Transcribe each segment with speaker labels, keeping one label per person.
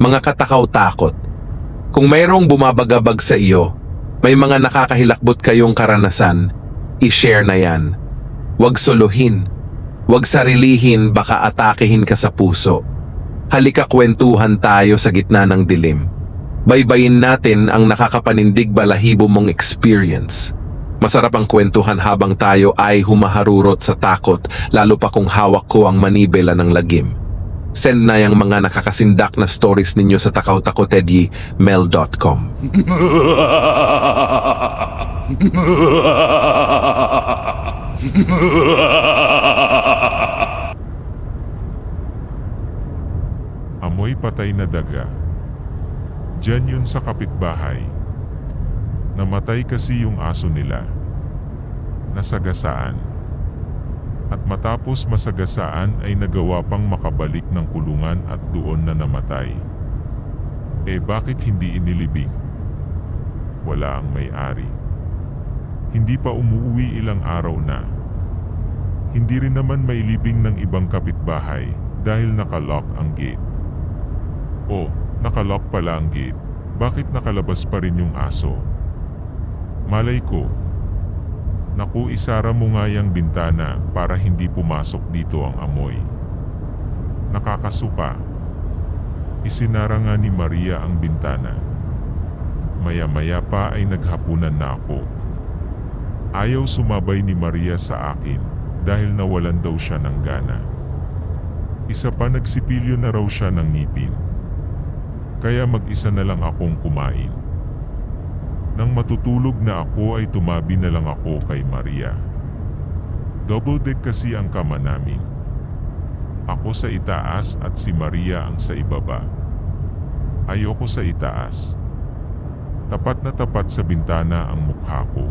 Speaker 1: mga katakaw-takot. Kung mayroong bumabagabag sa iyo, may mga nakakahilakbot kayong karanasan, i-share na yan. Huwag suluhin. Huwag sarilihin baka atakehin ka sa puso. Halika kwentuhan tayo sa gitna ng dilim. Baybayin natin ang nakakapanindig balahibo mong experience. Masarap ang kwentuhan habang tayo ay humaharurot sa takot lalo pa kung hawak ko ang manibela ng lagim. Send na yung mga nakakasindak na stories ninyo sa takawtakotedyi.mail.com
Speaker 2: Amoy patay na daga. Diyan yun sa kapitbahay. Namatay kasi yung aso nila. Nasagasaan. At matapos masagasaan ay nagawa pang makabalik ng kulungan at doon na namatay. Eh bakit hindi inilibing? Wala ang may-ari. Hindi pa umuwi ilang araw na. Hindi rin naman may libing ng ibang kapitbahay dahil nakalock ang gate. Oh, nakalock pala ang gate. Bakit nakalabas pa rin yung aso? Malay ko. Naku, isara mo nga yung bintana para hindi pumasok dito ang amoy. Nakakasuka. Isinara nga ni Maria ang bintana. Maya-maya pa ay naghapunan na ako. Ayaw sumabay ni Maria sa akin dahil nawalan daw siya ng gana. Isa pa nagsipilyo na raw siya ng ngipin. Kaya mag-isa na lang akong kumain. Nang matutulog na ako ay tumabi na lang ako kay Maria. Double deck kasi ang kama namin. Ako sa itaas at si Maria ang sa ibaba. Ayoko sa itaas. Tapat na tapat sa bintana ang mukha ko.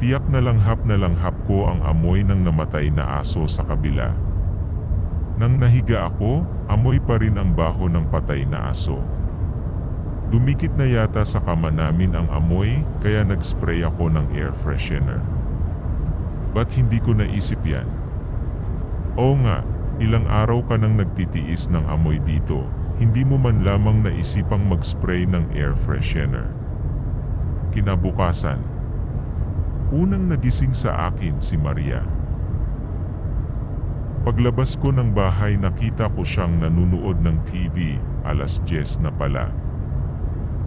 Speaker 2: Tiyak na langhap na langhap ko ang amoy ng namatay na aso sa kabila. Nang nahiga ako, amoy pa rin ang baho ng patay na aso. Dumikit na yata sa kama namin ang amoy kaya nag-spray ako ng air freshener. Ba't hindi ko naisip yan? Oo nga, ilang araw ka nang nagtitiis ng amoy dito, hindi mo man lamang naisipang mag-spray ng air freshener. Kinabukasan, unang nagising sa akin si Maria. Paglabas ko ng bahay nakita ko siyang nanunood ng TV, alas 10 na pala.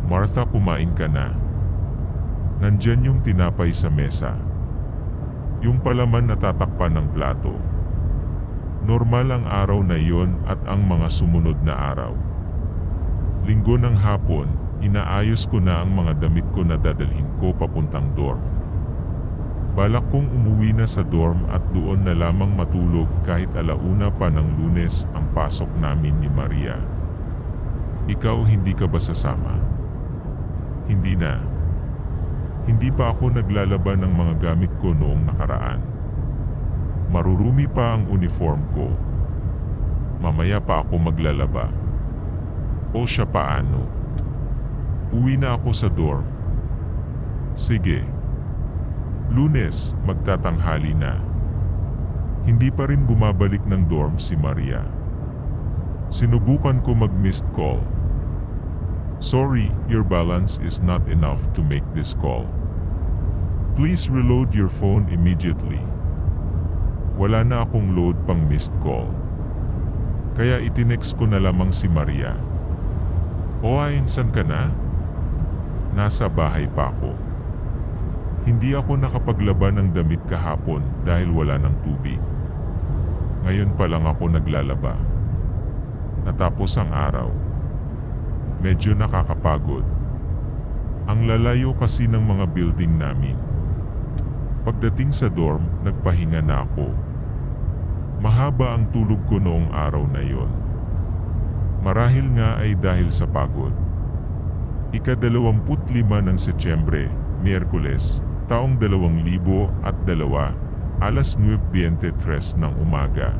Speaker 2: Martha kumain ka na. Nandyan yung tinapay sa mesa. Yung palaman natatakpan ng plato. Normal ang araw na yon at ang mga sumunod na araw. Linggo ng hapon, inaayos ko na ang mga damit ko na dadalhin ko papuntang dorm. Balak kong umuwi na sa dorm at doon na lamang matulog kahit alauna pa ng lunes ang pasok namin ni Maria. Ikaw hindi ka ba sasama? Hindi na. Hindi pa ako naglalaban ng mga gamit ko noong nakaraan. Marurumi pa ang uniform ko. Mamaya pa ako maglalaba. O siya paano? Uwi na ako sa dorm. Sige. Lunes, magtatanghali na. Hindi pa rin bumabalik ng dorm si Maria. Sinubukan ko mag-missed call. Sorry, your balance is not enough to make this call. Please reload your phone immediately. Wala na akong load pang missed call. Kaya itinext ko na lamang si Maria. O ayon san ka na? Nasa bahay pa ako. Hindi ako nakapaglaban ng damit kahapon dahil wala ng tubig. Ngayon pa lang ako naglalaba. Natapos ang araw. Medyo nakakapagod. Ang lalayo kasi ng mga building namin. Pagdating sa dorm, nagpahinga na ako. Mahaba ang tulog ko noong araw na yon. Marahil nga ay dahil sa pagod. Ikadalawamput lima ng Setyembre, Miyerkules, taong 2002, alas 9.23 ng umaga.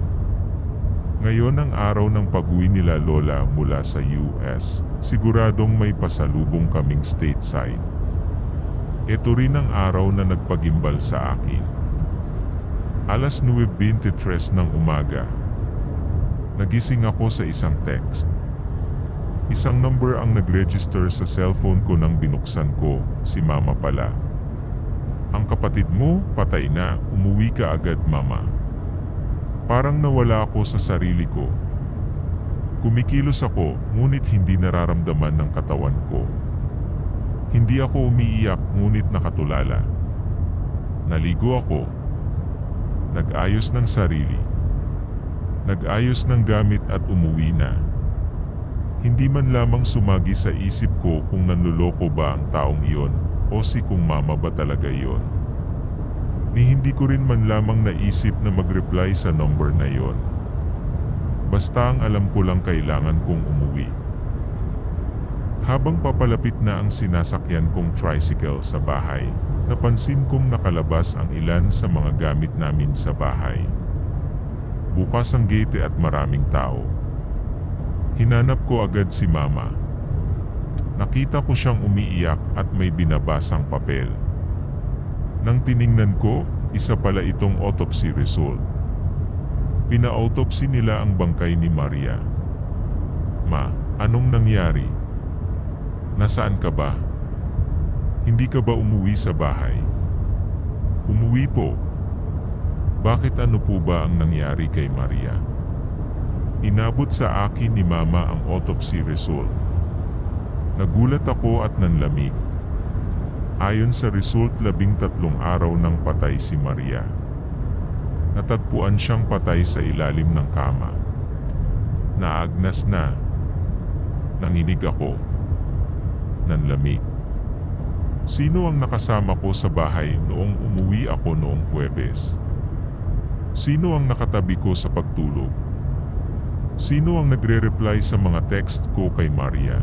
Speaker 2: Ngayon ang araw ng pag-uwi nila Lola mula sa US, siguradong may pasalubong kaming stateside. Ito rin ang araw na nagpagimbal sa akin. Alas 9.23 ng umaga. Nagising ako sa isang text. Isang number ang nag-register sa cellphone ko nang binuksan ko, si mama pala. Ang kapatid mo, patay na, umuwi ka agad mama. Parang nawala ako sa sarili ko. Kumikilos ako, ngunit hindi nararamdaman ng katawan ko. Hindi ako umiiyak, ngunit nakatulala. Naligo ako. Nag-ayos ng sarili. Nag-ayos ng gamit at umuwi na. Hindi man lamang sumagi sa isip ko kung nanluloko ba ang taong iyon o si kung mama ba talaga iyon. Ni hindi ko rin man lamang naisip na mag-reply sa number na iyon. Basta ang alam ko lang kailangan kong umuwi. Habang papalapit na ang sinasakyan kong tricycle sa bahay, napansin kong nakalabas ang ilan sa mga gamit namin sa bahay. Bukas ang gate at maraming tao. Hinanap ko agad si mama. Nakita ko siyang umiiyak at may binabasang papel. Nang tiningnan ko, isa pala itong autopsy result. Pina-autopsy nila ang bangkay ni Maria. Ma, anong nangyari? Nasaan ka ba? Hindi ka ba umuwi sa bahay? Umuwi po. Bakit ano po ba ang nangyari kay Maria? Inabot sa akin ni Mama ang autopsy result. Nagulat ako at nanlamig. Ayon sa result labing tatlong araw nang patay si Maria. Natagpuan siyang patay sa ilalim ng kama. Naagnas na. Nanginig ako. Nanlamig. Sino ang nakasama ko sa bahay noong umuwi ako noong Huwebes? Sino ang nakatabi ko sa pagtulog? Sino ang nagre-reply sa mga text ko kay Maria?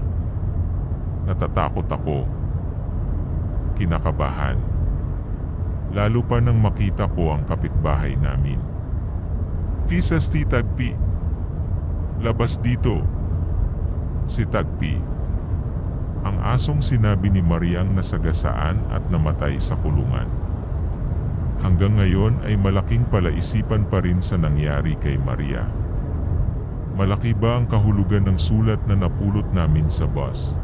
Speaker 2: Natatakot ako. Kinakabahan. Lalo pa nang makita ko ang kapitbahay namin. Kisas ti Tagpi. Labas dito. Si Tagpi. Ang asong sinabi ni Mariang nasagasaan at namatay sa kulungan. Hanggang ngayon ay malaking palaisipan pa rin sa nangyari kay Maria. Malaki ba ang kahulugan ng sulat na napulot namin sa bus?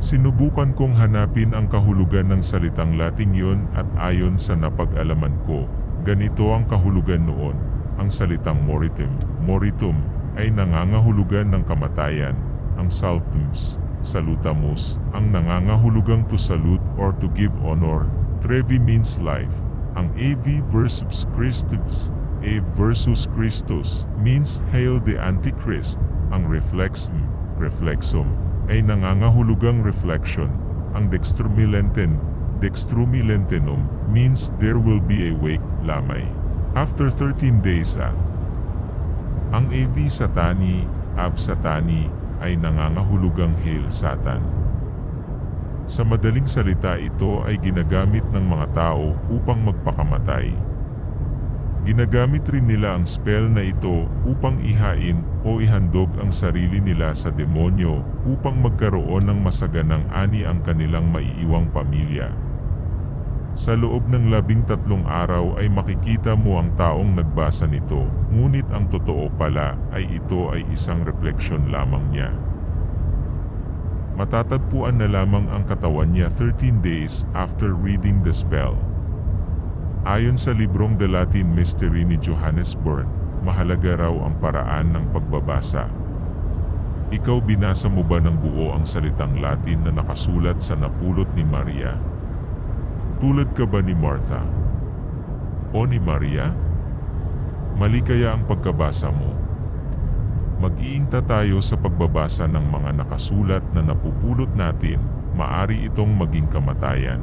Speaker 2: Sinubukan kong hanapin ang kahulugan ng salitang Lating yon at ayon sa napag-alaman ko, ganito ang kahulugan noon. Ang salitang moritum, moritum, ay nangangahulugan ng kamatayan. Ang saltums, salutamus, ang nangangahulugang to salute or to give honor. Trevi means life. Ang AV versus Christus, A versus Christus, means Hail the Antichrist. Ang reflexum, reflexum, ay nangangahulugang reflection. Ang dextrumilenten, dextrumilentenum, means there will be a wake, lamay. After 13 days at ang AV Satani, Ab Satani, ay nangangahulugang Hail Satan. Sa madaling salita ito ay ginagamit ng mga tao upang magpakamatay. Ginagamit rin nila ang spell na ito upang ihain o ihandog ang sarili nila sa demonyo upang magkaroon ng masaganang ani ang kanilang maiiwang pamilya. Sa loob ng labing tatlong araw ay makikita mo ang taong nagbasa nito, ngunit ang totoo pala ay ito ay isang refleksyon lamang niya. Matatagpuan na lamang ang katawan niya 13 days after reading the spell. Ayon sa librong The Latin Mystery ni Johannes Byrne, mahalaga raw ang paraan ng pagbabasa. Ikaw binasa mo ba ng buo ang salitang Latin na nakasulat sa napulot ni Maria? Tulad ka ba ni Martha? O ni Maria? Mali kaya ang pagkabasa mo? Mag-iinta tayo sa pagbabasa ng mga nakasulat na napupulot natin, maari itong maging kamatayan.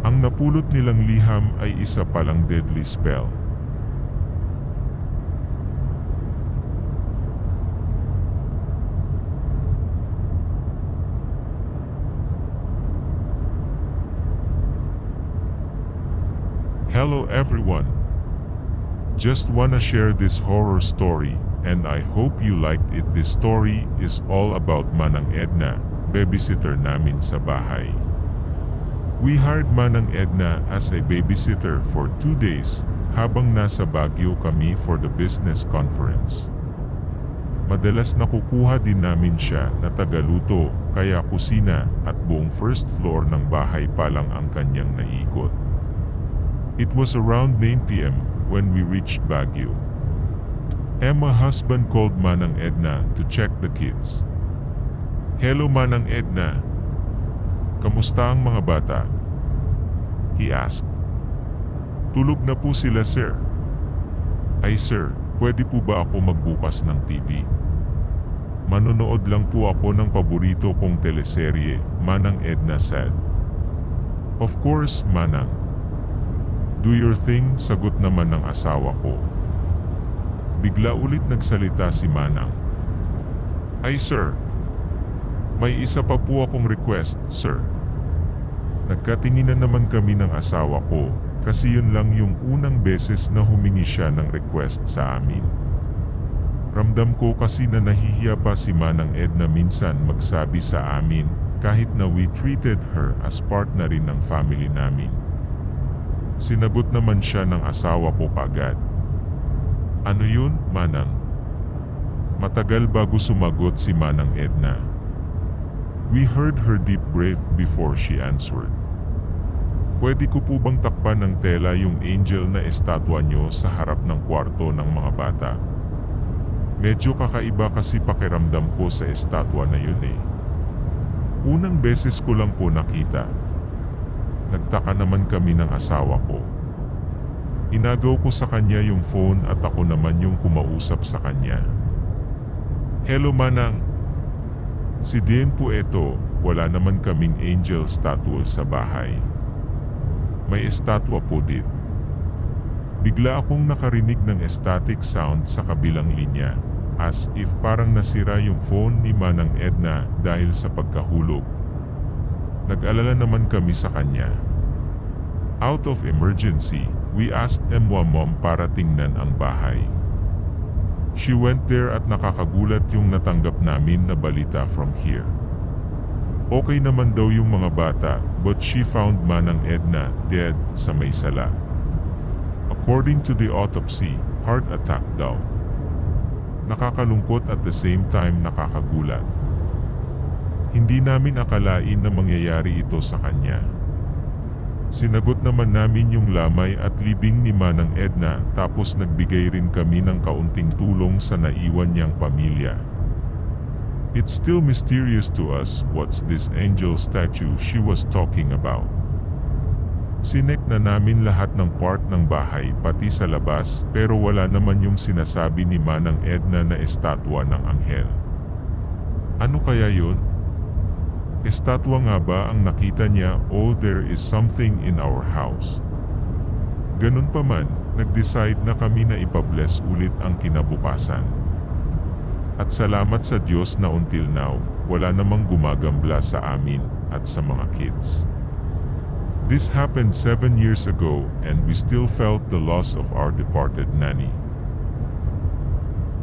Speaker 2: Ang napulot nilang liham ay isa palang deadly spell. Hello everyone. Just wanna share this horror story and I hope you liked it. This story is all about Manang Edna, babysitter namin sa bahay. We hired Manang Edna as a babysitter for two days habang nasa Baguio kami for the business conference. Madalas nakukuha din namin siya na tagaluto, kaya kusina at buong first floor ng bahay pa lang ang kanyang naikot. It was around 9pm when we reached Baguio. Emma husband called Manang Edna to check the kids. Hello Manang Edna. Kamusta ang mga bata? He asked. Tulog na po sila sir. Ay sir, pwede po ba ako magbukas ng TV? Manonood lang po ako ng paborito kong teleserye, Manang Edna said. Of course, Manang. Do your thing, sagot naman ng asawa ko. Bigla ulit nagsalita si Manang. Ay sir, may isa pa po akong request, sir. Nagkatinginan naman kami ng asawa ko kasi yun lang yung unang beses na humingi siya ng request sa amin. Ramdam ko kasi na nahihiya pa si Manang Edna minsan magsabi sa amin kahit na we treated her as part na rin ng family namin. Sinagot naman siya ng asawa ko kagad. Ano yun, Manang? Matagal bago sumagot si Manang Edna. We heard her deep breath before she answered. Pwede ko po bang takpan ng tela yung angel na estatwa nyo sa harap ng kwarto ng mga bata? Medyo kakaiba kasi pakiramdam ko sa estatwa na yun eh. Unang beses ko lang po nakita. Nagtaka naman kami ng asawa ko. Inagaw ko sa kanya yung phone at ako naman yung kumausap sa kanya. Hello Manang. Si Dean po eto, wala naman kaming angel statue sa bahay. May estatwa po dit. Bigla akong nakarinig ng static sound sa kabilang linya, as if parang nasira yung phone ni Manang Edna dahil sa pagkahulog. Nag-alala naman kami sa kanya. Out of emergency, we asked Emwa Mom para tingnan ang bahay. She went there at nakakagulat yung natanggap namin na balita from here. Okay naman daw yung mga bata, but she found Manang Edna dead sa may sala. According to the autopsy, heart attack daw. Nakakalungkot at the same time nakakagulat. Hindi namin akalain na mangyayari ito sa kanya. Sinagot naman namin yung lamay at libing ni Manang Edna tapos nagbigay rin kami ng kaunting tulong sa naiwan niyang pamilya. It's still mysterious to us what's this angel statue she was talking about. Sinek na namin lahat ng part ng bahay pati sa labas pero wala naman yung sinasabi ni Manang Edna na estatwa ng anghel. Ano kaya yun? Estatwa nga ba ang nakita niya o there is something in our house? Ganun pa man, nag-decide na kami na ipabless ulit ang kinabukasan. At salamat sa Diyos na until now, wala namang gumagambla sa amin at sa mga kids. This happened seven years ago and we still felt the loss of our departed nanny.